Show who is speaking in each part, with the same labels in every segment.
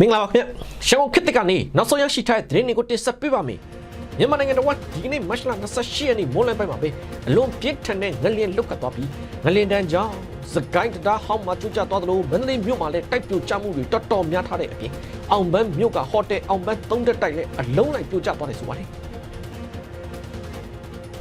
Speaker 1: မင်္ဂလာပါခင်ဗျရှောင်းခစ်တကနေနောက်ဆုံးရရှိထားတဲ့သတင်းတွေကိုတင်ဆက်ပေးပါမယ်မြန်မာနိုင်ငံတော်ကဒီကနေ့မတ်လ28ရက်နေ့မိုးလယ်ပိုင်းမှာပဲအလွန်ပြင်းထန်တဲ့ငလျင်လုတ်ကပ်သွားပြီးငလျင်တန်းကြောင့်စကိုင်းတတားဟောင်းမှာကျွတ်ကျသွားသလိုမန္တလေးမြို့မှာလည်းတိုက်ပြိုကျမှုတွေတော်တော်များထားတဲ့အပြင်အောင်ပန်းမြို့ကဟိုတယ်အောင်ပန်းသုံးတက်တိုက်လည်းအလုံးလိုက်ပြိုကျသွားတယ်ဆိုပါတယ်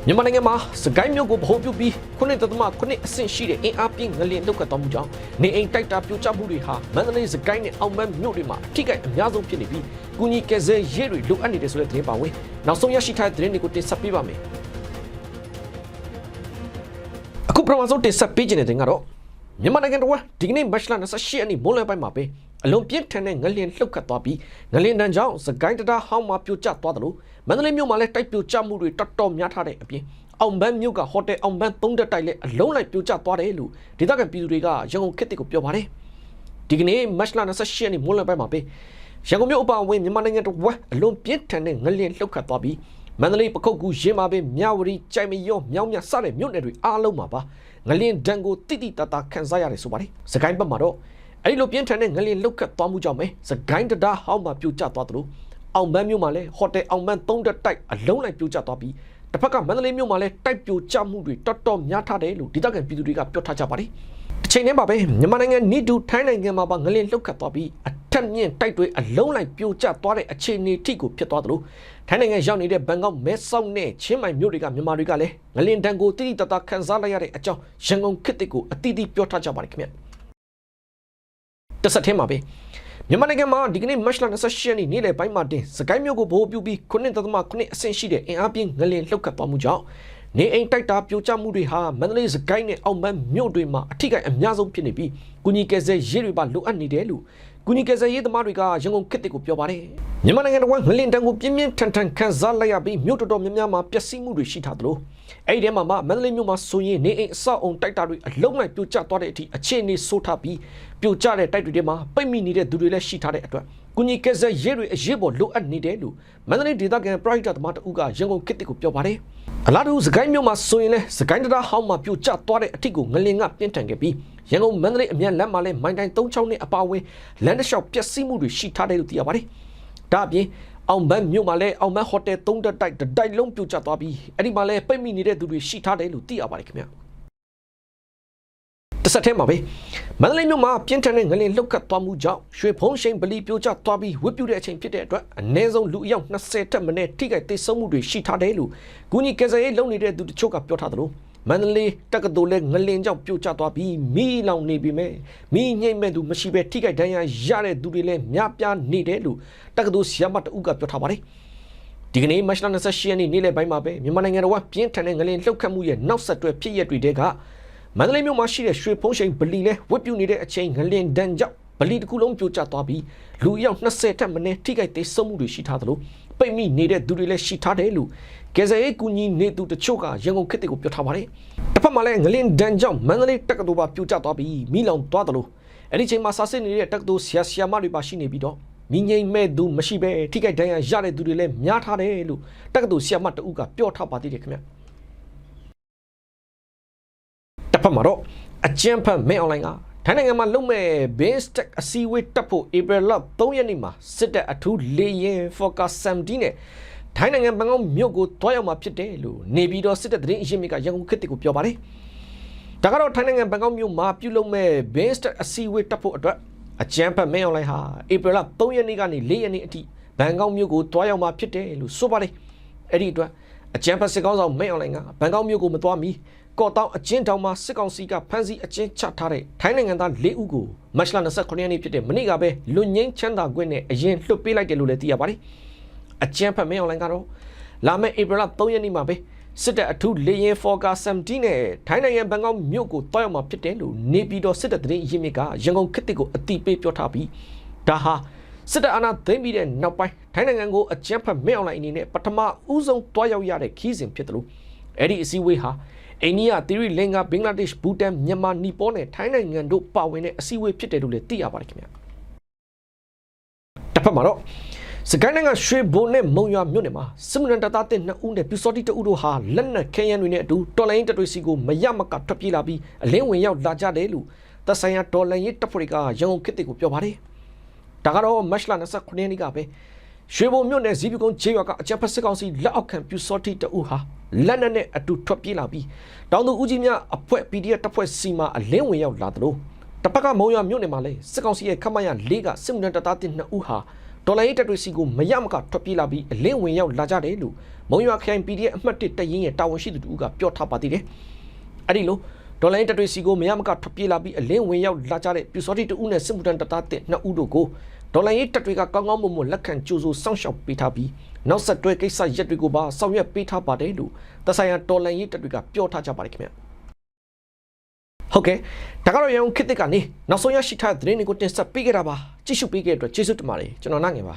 Speaker 1: မြန်မာနိုင်ငံမှာစကိုင်းမြို့ကိုဗဟိုပြုပြီးခုနှစ်သက်သမခုနှစ်အဆင့်ရှိတဲ့အင်အားပြင်းငလျင်လုတ်ကပ်သွားမှုကြောင့်နေအိမ်တိုက်တာပြိုကျမှုတွေဟာမန္တလေးစကိုင်းနဲ့အောင်ပန်းမြို့တွေမှာအထိကိအများဆုံးဖြစ်နေပြီးကုညီကယ်ဆယ်ရေးတွေလိုအပ်နေတယ်ဆိုတဲ့သတင်းပါဝင်နောက်ဆုံးရရှိထားတဲ့သတင်းတွေကိုတင်ဆက်ပေးပါမယ်အခုပထမဆုံးတင်ဆက်ပေးခြင်းတဲ့တင်ကတော့မြန်မာနိုင်ငံတော်ကဒီကနေ့မတ်လ28ရက်နေ့မိုးလယ်ပိုင်းမှာပဲ အလွန်ပြင်းထန်တဲ့ငလျင်လှုပ်ခတ်သွားပြီးငလျင်တန်းကြောင့်စကိုင်းတတားဟောင်းမှာပြိုကျသွားတယ်လို့မန္တလေးမြို့မှာလည်းတိုက်ပြိုကျမှုတွေတော်တော်များထားတဲ့အပြင်အောင်ပန်းမြို့ကဟိုတယ်အောင်ပန်းသုံးတက်တိုက်လည်းအလုံးလိုက်ပြိုကျသွားတယ်လို့ဒေသခံပြည်သူတွေကရန်ကုန်ခေတ်တစ်ကိုပြောပါတယ်ဒီကနေ့မတ်လ28ရက်နေ့မိုးလယ်ပိုင်းမှာပဲရန်ကုန်မြို့အပါအဝင်မြန်မာနိုင်ငံတော်ဝက်အလွန်ပြင်းထန်တဲ့ငလျင်လှုပ်ခတ်သွားပြီးမန္တလေးပခုတ်ကူရင်းမှာပဲမြဝတီကြိုင်မရောမြောင်းမြစတဲ့မြို့နယ်တွေအားလုံးမှာပါငလျင်ဒဏ်ကိုတိတိတတ်တာခံစားရတယ်ဆိုပါတယ်စကိုင်းဘက်မှာတော့ အဲ့ဒီလိုပြင်းထန်တဲ့ငလျင်လှုပ်ခတ်သွားမှုကြောင့်ပဲစကိုင်းတတားဟောင်းမှာပြိုကျသွားသလိုအောင်ပန်းမြို့မှာလည်းဟိုတယ်အောင်ပန်းသုံးတက်တိုက်အလုံးလိုက်ပြိုကျသွားပြီးတစ်ဖက်ကမန္တလေးမြို့မှာလည်းတိုက်ပြိုကျမှုတွေတော်တော်များထားတယ်လို့ဒေသခံပြည်သူတွေကပြောထားကြပါတယ်အချိန်နဲ့ပါပဲမြန်မာနိုင်ငံနီတူထိုင်းနိုင်ငံမှာပါငလျင်လှုပ်ခတ်သွားပြီးအထက်မြင့်တိုက်တွေအလုံးလိုက်ပြိုကျသွားတဲ့အခြေအနေထိကိုဖြစ်သွားသလိုထိုင်းနိုင်ငံရောက်နေတဲ့ဘန်ကောက်မဲဆောက်နဲ့ချင်းမိုင်မြို့တွေကမြန်မာတွေကလည်းငလျင်တန်ကိုတိတိတတ်တာခံစားလိုက်ရတဲ့အကြောင်းရန်ကုန်ခေတ်တစ်ကိုအတီးတီးပြောထားကြပါတယ်ခင်ဗျ တစ်ဆက်တည်းမှာပဲမြန်မာနိုင်ငံမှာဒီကနေ့မတ်လ28ရက်နေ့နေ့လယ်ပိုင်းမှာတင်စကိုင်းမြို့ကိုဗဟိုပြုပြီးခုနှစ်သက်သမခုနှစ်အဆင့်ရှိတဲ့အင်အားပြင်းငလျင်လှုပ်ခတ်သွားမှုကြောင့် နေအိမ်တိုက်တာပြိုကျမှုတွေဟာမန္တလေးစကိုင်းနဲ့အောင်ပန်းမြို့တွေမှာအထိကိအများဆုံးဖြစ်နေပြီးကုညီကယ်ဆယ်ရေးတွေပါလိုအပ်နေတယ်လို့ကုညီကယ်ဆယ်ရေးသမားတွေကရန်ကုန်ခေတ်တွေကိုပြောပါတယ်မြန်မာနိုင်ငံတော်ကငလျင်တန်ကိုပြင်းပြင်းထန်ထန်ခံစားလိုက်ရပြီးမြို့တော်တော်များများမှာပျက်စီးမှုတွေရှိထားသလိုအဲ့ဒီထဲမှာမှမန္တလေးမြို့မှာဆိုရင်နေအိမ်အဆောက်အုံတိုက်တာတွေအလုံးလိုက်ပြိုကျသွားတဲ့အထိအခြေအနေဆိုးထားပြီးပြိုကျတဲ့တိုက်တွေထဲမှာပိတ်မိနေတဲ့သူတွေလည်းရှိထားတဲ့အတွက်ကုညီကယ်ဆယ်ရေးတွေအရေးပေါ်လိုအပ်နေတယ်လို့မန္တလေးဒေသခံပရိသတ်သမားတဦးကရန်ကုန်ခေတ်တွေကိုပြောပါတယ် အလားတူစကိုင်းမြို့မှာဆိုရင်လည်းစကိုင်းတရားဟောင်းမှာပြိုကျသွားတဲ့အထိကိုငလင်ကပြင်းထန်ခဲ့ပြီးရန်ကုန်မန္တလေးအမြန်လမ်းမှာလည်းမိုင်းတိုင်း၃ချောင်းနဲ့အပါအဝင်လမ်းတစ်လျှောက်ပျက်စီးမှုတွေရှိထားတယ်လို့သိရပါတယ်ဒါအပြင်အောင်ဘန်းမြို့မှာလည်းအောင်ဘန်းဟိုတယ်၃တက်တိုက်တစ်တိုက်လုံးပြိုကျသွားပြီးအဲ့ဒီမှာလည်းပိတ်မိနေတဲ့သူတွေရှိထားတယ်လို့သိရပါတယ်ခင်ဗျာ တစ်ဆက်တည်းမှာပဲမန္တလေးမြို့မှာပြင်းထန်တဲ့ငလင်လှုပ်ခတ်သွားမှုကြောင့်ရွှေဖုံးရှိန်ဗလီပြိုကျသွားပြီးဝစ်ပြူတဲ့အချိန်ဖြစ်တဲ့အတွက်အနည်းဆုံးလူအယောက်20တက်မနည်းထိခိုက်သေဆုံးမှုတွေရှိထားတယ်လို့ဂူညီကယ်ဆယ်ရေးလုပ်နေတဲ့သူတချို့ကပြောထားသလိုမန္တလေးတက္ကသိုလ်လည်းငလင်ကြောင့်ပြိုကျသွားပြီးမိလောင်နေပြီမဲ့မိညိမ့်မဲ့သူမရှိပဲထိခိုက်ဒဏ်ရာရတဲ့သူတွေလည်းများပြားနေတယ်လို့တက္ကသိုလ်ဆရာမတဦးကပြောထားပါတယ်ဒီကနေ့မတ်လ28ရက်နေ့နေ့လယ်ပိုင်းမှာပဲမြန်မာနိုင်ငံတော်ကပြင်းထန်တဲ့ငလင်လှုပ်ခတ်မှုရဲ့နောက်ဆက်တွဲဖြစ်ရပ်တွေတဲက မန္တလေးမြို့မှာရှိတဲ့ရွှေဖုံးရှိန်ဗလီလဲဝတ်ပြုနေတဲ့အချိန်ငလင်ဒဏ်ကြောင့်ဗလီတစ်ခုလုံးပြိုကျသွားပြီးလူအယောက်20တက်မနည်းထိခိုက်သေးဆုံးမှုတွေရှိထားသလိုပိတ်မိနေတဲ့သူတွေလည်းရှိထားတယ်လို့ကယ်ဆယ်ရေးကူညီနေသူတချို့ကရန်ကုန်ခေတ်တွေကိုပြောထားပါတယ်။တစ်ဖက်မှာလည်းငလင်ဒဏ်ကြောင့်မန္တလေးတက္ကသိုလ်ပါပြိုကျသွားပြီးမိလောင်သွားသလိုအဲ့ဒီချိန်မှာစာစစ်နေတဲ့တက္ကသိုလ်ဆရာဆရာမတွေပါရှိနေပြီးတော့မိငိမ့်မဲ့သူမရှိပဲထိခိုက်ဒဏ်ရာရတဲ့သူတွေလည်းများထားတယ်လို့တက္ကသိုလ်ဆရာမတဦးကပြောထားပါသေးတယ်ခင်ဗျ။ တစ်ဖက်မှာတော့အကျန်းဖတ်မင်းအွန်လိုင်းကထိုင်းနိုင်ငံမှာလုံမဲ့ base tech အစည်းအဝေးတက်ဖို့ April လ3ရက်နေ့မှာစစ်တပ်အထူးလေရင် Focus 17နဲ့ထိုင်းနိုင်ငံဘန်ကောက်မြို့ကိုတွားရောက်မှာဖြစ်တယ်လို့နေပြည်တော်စစ်တပ်သတင်းအရင်းမြစ်ကရန်ကုန်ခေတ်တစ်ကိုပြောပါတယ်။ဒါကတော့ထိုင်းနိုင်ငံဘန်ကောက်မြို့မှာပြုလုပ်မဲ့ base tech အစည်းအဝေးတက်ဖို့အတွက်အကျန်းဖတ်မင်းအွန်လိုင်းဟာ April လ3ရက်နေ့ကနေ4ရက်နေ့အထိဘန်ကောက်မြို့ကိုတွားရောက်မှာဖြစ်တယ်လို့ဆိုပါတယ်။အဲ့ဒီအတွက်အကျန်းဖတ်စစ်ကောင်းဆောင်မင်းအွန်လိုင်းကဘန်ကောက်မြို့ကိုမတွားမီ ကော့တောင်အကျဉ်းထောင်မှာစစ်ကောင်စီကဖမ်းဆီးအကျဉ်းချထားတဲ့ထိုင်းနိုင်ငံသား၄ဦးကိုမတ်လ29ရက်နေ့ဖြစ်တဲ့မနေ့ကပဲလွတ်ငင်းချမ်းသာခွင့်နဲ့အရင်လွှတ်ပေးလိုက်တယ်လို့လည်းသိရပါတယ်။အကျဉ်းဖတ်မင်းအွန်လိုင်းကတော့လာမယ့်ဧပြီလ3ရက်နေ့မှာပဲစစ်တပ်အထူးလေရင်ဖော်ကာ17နဲ့ထိုင်းနိုင်ငံဘန်ကောက်မြို့ကိုတောက်ရောက်မှာဖြစ်တယ်လို့နေပြည်တော်စစ်တပ်သတင်းရင်းမြစ်ကရန်ကုန်ခေတ်တစ်ကိုအတိပေးပြောထားပြီးဒါဟာစစ်တပ်အာဏာသိမ်းပြီးတဲ့နောက်ပိုင်းထိုင်းနိုင်ငံကိုအကြမ်းဖက်မင်းအွန်လိုင်းအနေနဲ့ပထမဦးဆုံးတွားရောက်ရတဲ့ခီးစဉ်ဖြစ်တယ်လို့အဲ့ဒီအစည်းအဝေးဟာ အိန္ဒိယသီရိလင်္ကာဘင်္ဂလားဒေ့ရှ်ဘူတန်မြန်မာနီပေါနဲ့ထိုင်းနိုင်ငံတို့ပါဝင်တဲ့အစည်းအဝေးဖြစ်တယ်လို့လည်းသိရပါတယ်ခင်ဗျာတစ်ဖက်မှာတော့စကိုင်းနိုင်ငံရွှေဘုံနဲ့မုံရွာမြို့နယ်မှာစစ်မှုထမ်းတပ်သားတဲ့နှစ်ဦးနဲ့ပြူစောတိတဦးတို့ဟာလက်နက်ခဲယမ်းတွေနဲ့အတူတော်လိုင်းတပ်တွေစီကိုမရမကထွက်ပြေးလာပြီးအလင်းဝင်ရောက်လာကြတယ်လို့သက်ဆိုင်ရာတော်လိုင်းရေးတပ်ဖွဲ့ကရန်ကုန်ခေတ်တွေကိုပြောပါတယ်ဒါကတော့မတ်လ29ရက်နေ့ကပဲ ရွှေဘုံမြို့နယ်ဇီးပကုန်းဂျေးရွာကအကြံဖက်စစ်ကောင်စီလက်အောက်ခံပြူစောတိတအူဟာလက်နက်နဲ့အတူထွက်ပြေးလာပြီးတောင်သူဦးကြီးများအဖွဲ့ PDF တပ်ဖွဲ့စီမာအလင်းဝင်ရောက်လာသလိုတပတ်ကမုံရွာမြို့နယ်မှာလည်းစစ်ကောင်စီရဲ့ခမရ၄ကစစ်မှုထမ်းတပ်သားတင်2ဦးဟာဒေါ်လာရေးတပ်တွေစီကိုမရမကထွက်ပြေးလာပြီးအလင်းဝင်ရောက်လာကြတယ်လို့မုံရွာခိုင် PDF အမှတ်1တရင်ရဲ့တာဝန်ရှိသူတို့ကပြောထားပါသေးတယ်။အဲ့ဒီလိုဒေါ်လာရေးတပ်တွေစီကိုမရမကထွက်ပြေးလာပြီးအလင်းဝင်ရောက်လာကြတဲ့ပြူစောတိ2ဦးနဲ့စစ်မှုထမ်းတပ်သားတင်2ဦးတို့ကို ဒေါ်လာရေးတပ်တွေကကောင်းကောင်းမွန်မွန်လက်ခံကြိုးဆိုစောင့်ရှောက်ပေးထားပြီးနောက်ဆက်တွဲကိစ္စရက်တွေကိုပါဆောင်ရွက်ပေးထားပါတယ်လို့တဆိုင်ရာဒေါ်လာရေးတပ်တွေကပြောထားကြပါတယ်ခင်ဗျာ။ဟုတ်ကဲ့ဒါကတော့ရန်ကုန်ခေတ်သစ်ကနေနောက်ဆုံးရရှိထားတဲ့သတင်းတွေကိုတင်ဆက်ပေးခဲ့တာပါကြည့်ရှုပေးခဲ့တဲ့အတွက်ကျေးဇူးတင်ပါတယ်ကျွန်တော်နိုင်ငယ်ပါ